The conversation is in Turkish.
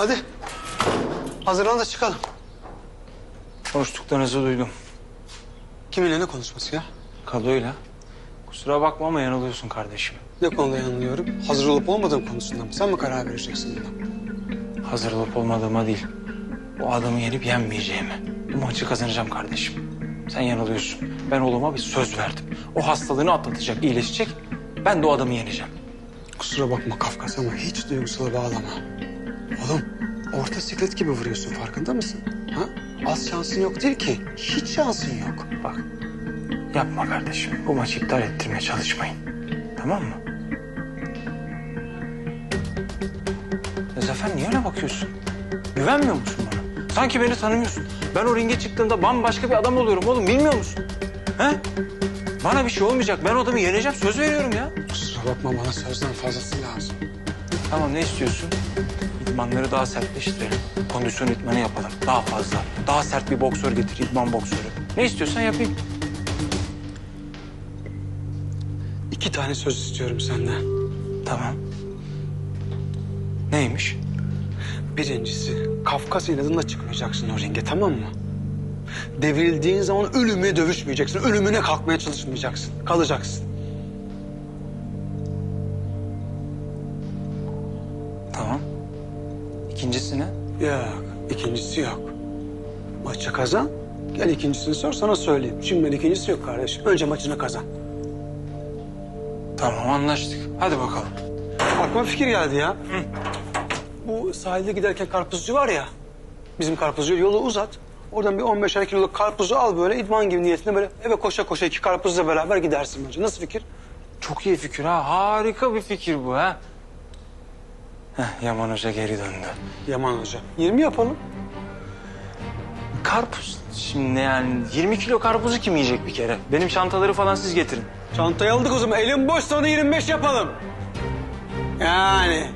Hadi. Hazırlan da çıkalım. Konuştuklarınızı duydum. Kiminle ne konuşması ya? Kadoyla. Kusura bakma ama yanılıyorsun kardeşim. Ne konuda yanılıyorum? Hazır olup olmadığım konusunda mı? Sen mi karar vereceksin buna? Hazır olup olmadığıma değil. O adamı yenip yenmeyeceğime. Bu maçı kazanacağım kardeşim. Sen yanılıyorsun. Ben oğluma bir söz verdim. O hastalığını atlatacak, iyileşecek. Ben de o adamı yeneceğim. Kusura bakma Kafkas ama hiç duygusala bağlama. Oğlum orta siklet gibi vuruyorsun farkında mısın? Ha? Az şansın yok değil ki. Hiç şansın yok. Bak, yapma kardeşim. Bu maçı iptal ettirmeye çalışmayın. Tamam mı? Ya Zafer niye öyle bakıyorsun? Güvenmiyor musun bana? Sanki beni tanımıyorsun. Ben o ringe çıktığımda bambaşka bir adam oluyorum oğlum. Bilmiyor musun? He? Bana bir şey olmayacak. Ben o adamı yeneceğim. Söz veriyorum ya. Kusura bakma bana sözden fazlası lazım. Tamam ne istiyorsun? İdmanları daha sertleştirelim. Kondisyon idmanı yapalım. Daha fazla. Daha sert bir boksör getir. idman boksörü. Ne istiyorsan yapayım. İki tane söz istiyorum senden. Tamam. Neymiş? Birincisi Kafkas inadına çıkmayacaksın o ringe tamam mı? Devrildiğin zaman ölümüne dövüşmeyeceksin. Ölümüne kalkmaya çalışmayacaksın. Kalacaksın. İkincisi ne? Yok. ikincisi yok. Maçı kazan. Gel ikincisini sor sana söyleyeyim. Şimdi ben ikincisi yok kardeşim. Önce maçını kazan. Tamam anlaştık. Hadi bakalım. Aklıma fikir geldi ya. Bu sahilde giderken karpuzcu var ya. Bizim karpuzcu yolu uzat. Oradan bir 15'er kiloluk karpuzu al böyle idman gibi niyetine böyle eve koşa koşa iki karpuzla beraber gidersin bence. Nasıl fikir? Çok iyi fikir ha. Harika bir fikir bu ha. Heh, Yaman Hoca geri döndü. Yaman Hoca. 20 yapalım. Karpuz. Şimdi yani 20 kilo karpuzu kim yiyecek bir kere? Benim çantaları falan siz getirin. Çantayı aldık o zaman. Elim boş sonra 25 yapalım. Yani